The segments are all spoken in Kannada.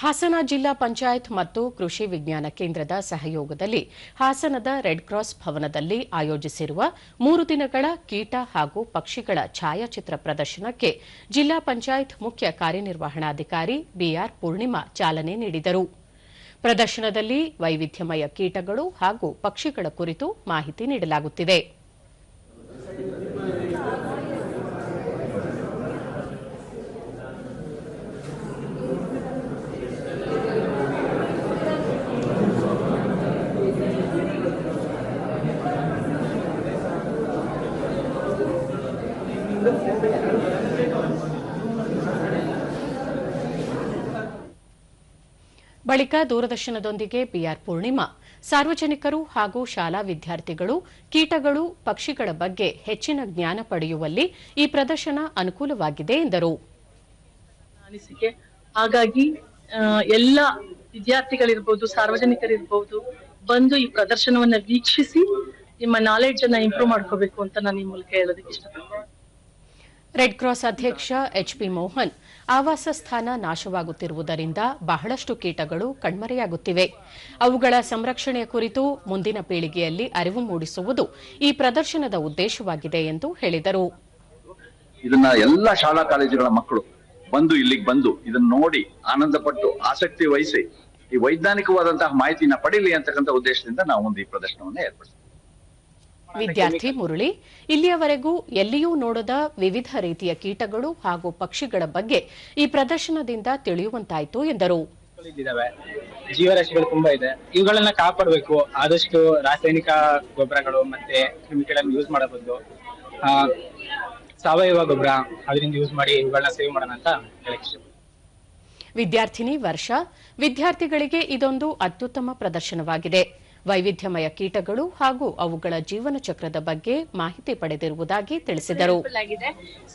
ಹಾಸನ ಜಿಲ್ಲಾ ಪಂಚಾಯತ್ ಮತ್ತು ಕೃಷಿ ವಿಜ್ಞಾನ ಕೇಂದ್ರದ ಸಹಯೋಗದಲ್ಲಿ ಹಾಸನದ ರೆಡ್ ಕ್ರಾಸ್ ಭವನದಲ್ಲಿ ಆಯೋಜಿಸಿರುವ ಮೂರು ದಿನಗಳ ಕೀಟ ಹಾಗೂ ಪಕ್ಷಿಗಳ ಛಾಯಾಚಿತ್ರ ಪ್ರದರ್ಶನಕ್ಕೆ ಜಿಲ್ಲಾ ಪಂಚಾಯತ್ ಮುಖ್ಯ ಕಾರ್ಯನಿರ್ವಹಣಾಧಿಕಾರಿ ಬಿಆರ್ ಪೂರ್ಣಿಮಾ ಚಾಲನೆ ನೀಡಿದರು. ಪ್ರದರ್ಶನದಲ್ಲಿ ವೈವಿಧ್ಯಮಯ ಕೀಟಗಳು ಹಾಗೂ ಪಕ್ಷಿಗಳ ಕುರಿತು ಮಾಹಿತಿ ನೀಡಲಾಗುತ್ತಿದೆ. ಬಳಿಕ ದೂರದರ್ಶನದೊಂದಿಗೆ ಬಿಆರ್ ಪೂರ್ಣಿಮಾ. ಸಾರ್ವಜನಿಕರು ಹಾಗೂ ಶಾಲಾ ವಿದ್ಯಾರ್ಥಿಗಳು, ಕೀಟಗಳು, ಪಕ್ಷಿಗಳ ಬಗ್ಗೆ ಹೆಚ್ಚಿನ ಜ್ಞಾನ ಪಡೆಯುವಲ್ಲಿ ಈ ಪ್ರದರ್ಶನ ಅನುಕೂಲವಾಗಿದೆ ಎಂದರು. ಅನಿಸಿಕೆ. ಹಾಗಾಗಿ ಎಲ್ಲ ವಿದ್ಯಾರ್ಥಿಗಳಿರ್ಬೋದು, ಸಾರ್ವಜನಿಕರಿರ್ಬೋದು, ಬಂದು ಈ ಪ್ರದರ್ಶನವನ್ನ ವೀಕ್ಷಿಸಿ ನಿಮ್ಮ ನಾಲೆಡ್ಜ್ ಅನ್ನ ಇಂಪ್ರೂವ್ ಮಾಡ್ಕೋಬೇಕು ಅಂತ ನಾನು ಈ ಮೂಲಕ ಹೇಳೋದಕ್ಕೆ ಇಷ್ಟಪಡ್ತೀನಿ. ರೆಡ್ ಕ್ರಾಸ್ ಅಧ್ಯಕ್ಷ ಎಚ್ಪಿ ಮೋಹನ್, ಆವಾಸ ಸ್ಥಾನ ನಾಶವಾಗುತ್ತಿರುವುದರಿಂದ ಬಹಳಷ್ಟು ಕೀಟಗಳು ಕಣ್ಮರೆಯಾಗುತ್ತಿವೆ. ಅವುಗಳ ಸಂರಕ್ಷಣೆಯ ಕುರಿತು ಮುಂದಿನ ಪೀಳಿಗೆಯಲ್ಲಿ ಅರಿವು ಮೂಡಿಸುವುದು ಈ ಪ್ರದರ್ಶನದ ಉದ್ದೇಶವಾಗಿದೆ ಎಂದು ಹೇಳಿದರು. ಇದನ್ನ ಎಲ್ಲಾ ಶಾಲಾ ಕಾಲೇಜುಗಳ ಮಕ್ಕಳು ಬಂದು ಇಲ್ಲಿಗೆ ಬಂದು ಇದನ್ನ ನೋಡಿ ಆನಂದಪಟ್ಟು ಆಸಕ್ತಿ ವಹಿಸಿ ಈ ವೈಜ್ಞಾನಿಕವಾದಂತಹ ಮಾಹಿತಿನ ಪಡೀಲಿ ಅಂತಕ್ಕಂಥ ಉದ್ದೇಶದಿಂದ ನಾವು ಒಂದು ಈ ಪ್ರದರ್ಶನವನ್ನು ಏರ್ಪಡಿಸ್ತೀವಿ. ವಿದ್ಯಾರ್ಥಿ ಮುರಳಿ ಇಲ್ಲಿಯವರೆಗೂ ಎಲ್ಲಿಯೂ ನೋಡದ ವಿವಿಧ ರೀತಿಯ ಕೀಟಗಳು ಹಾಗೂ ಪಕ್ಷಿಗಳ ಬಗ್ಗೆ ಈ ಪ್ರದರ್ಶನದಿಂದ ತಿಳಿಯುವಂತಾಯಿತು ಎಂದರು. ಜೀವರಾಶಿಗಳು ತುಂಬಾ ಇದೆ. ಇವುಗಳನ್ನ ಕಾಪಾಡಬೇಕು. ಆದಷ್ಟು ರಾಸಾಯನಿಕ ಗೊಬ್ಬರಗಳು ಮತ್ತೆ ಕೆಮಿಕಲ್ ಯೂಸ್ ಮಾಡಬಹುದು. ಸಾವಯವ ಗೊಬ್ಬರ ಅದರಿಂದ ಯೂಸ್ ಮಾಡಿ ಇವುಗಳನ್ನ ಸೇವ್ ಮಾಡೋಣ ಅಂತ ವಿದ್ಯಾರ್ಥಿನಿ ವರ್ಷ ವಿದ್ಯಾರ್ಥಿಗಳಿಗೆ ಇದೊಂದು ಅತ್ಯುತ್ತಮ ಪ್ರದರ್ಶನವಾಗಿದೆ. ವೈವಿಧ್ಯಮಯ ಕೀಟಗಳು ಹಾಗೂ ಅವುಗಳ ಜೀವನ ಚಕ್ರದ ಬಗ್ಗೆ ಮಾಹಿತಿ ಪಡೆದಿರುವುದಾಗಿ ತಿಳಿಸಿದರು.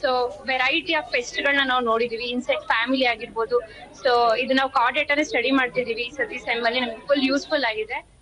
ಸೊ ವೆರೈಟಿ ಆಫ್ ಪೆಸ್ಟ್ ಗಳನ್ನ ನಾವು ನೋಡಿದೀವಿ. ಇನ್ಸೆಕ್ಟ್ ಫ್ಯಾಮಿಲಿ ಆಗಿರ್ಬೋದು. ಸೊ ಇದು ನಾವು ಕಾರ್ಡೇಟರ್ ಸ್ಟಡಿ ಮಾಡ್ತಿದೀವಿ. ಈ ಸತಿ ಸೆಮ್ ಅಲ್ಲಿ ನಮ್ಗೆ ಫುಲ್ ಯೂಸ್ಫುಲ್ ಆಗಿದೆ.